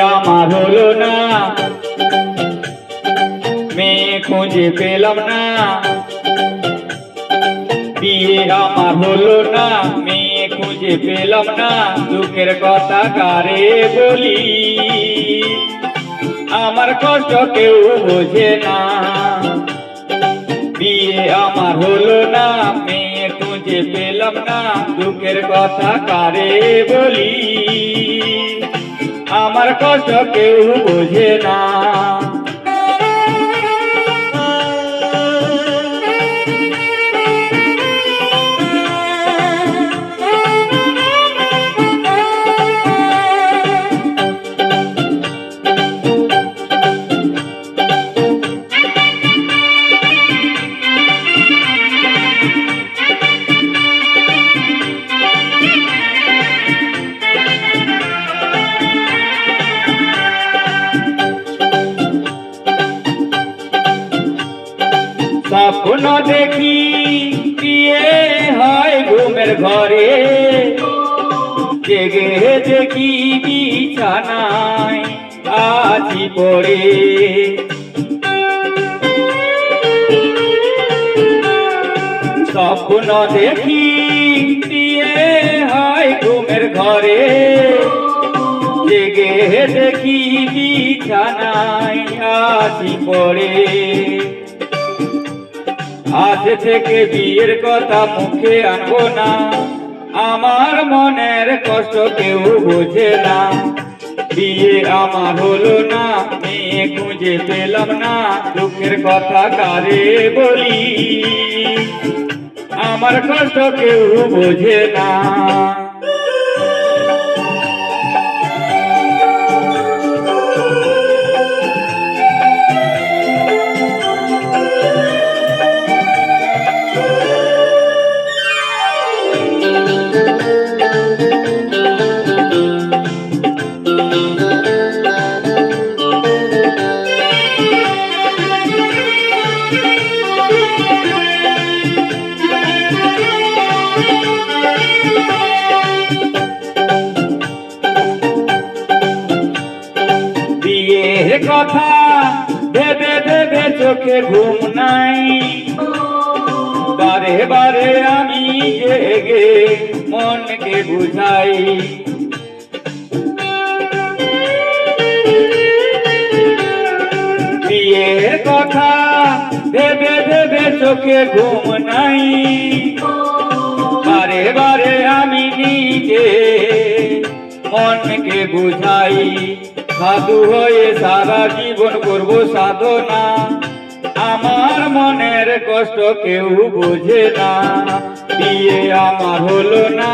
আমার হলো না। মেয়ে খুঁজে পেলাম না। বিয়ে আমার হলো না। মেয়ে খুঁজে পেলাম না। দুঃখের কথা কারে বলি? আমার কষ্ট কেউ বোঝে না। বিয়ে আমার হলো না। মেয়ে খুঁজে পেলাম না। দুঃখের কথা কারে বলি? আমার কষ্ট কেউ বোঝে না। স্বপ্ন দেখি বিয়ে হয় ঘুমের ঘরে। জেগে দেখি বিছানায় আছি পড়ে। স্বপ্ন দেখি বিয়ে হয় ঘুমের ঘরে। জেগে দেখি বিছানায় আছি পড়ে। আজ থেকে বিয়ের কথা মুখে আনব না। আমার মনের কষ্ট কেউ বোঝে না। বিয়ে আমার হলো না, মেয়ে খুঁজে পেলাম না। দুঃখের কথা কারে বলি? আমার কষ্ট কেউ বোঝে না। ভেবে ভেবে চোখে ঘুম নাই। বারে বারে আমি জেগে মনকে বুঝাই। বিয়ের কথা ভেবে ভেবে চোখে ঘুম নাই। বারে বারে আমি নিজে মনকে বুঝাই। সাধু হয়ে সারা জীবন করব সাধনা। আমার মনের কষ্ট কেউ বোঝে না। বিয়ে আমার হলো না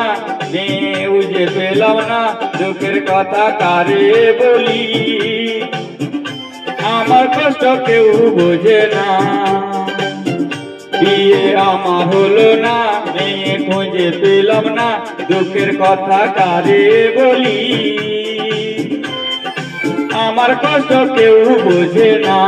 মেয়ে উজে পেলাম না, দুঃখের কথা কারে বলি? আমার কষ্ট কেউ বোঝে না। বিয়ে আমার হলো না, মেয়ে খুঁজে পেলাম না, দুঃখের কথা কারে বলি? আমার কষ্ট কেউ বোঝে না।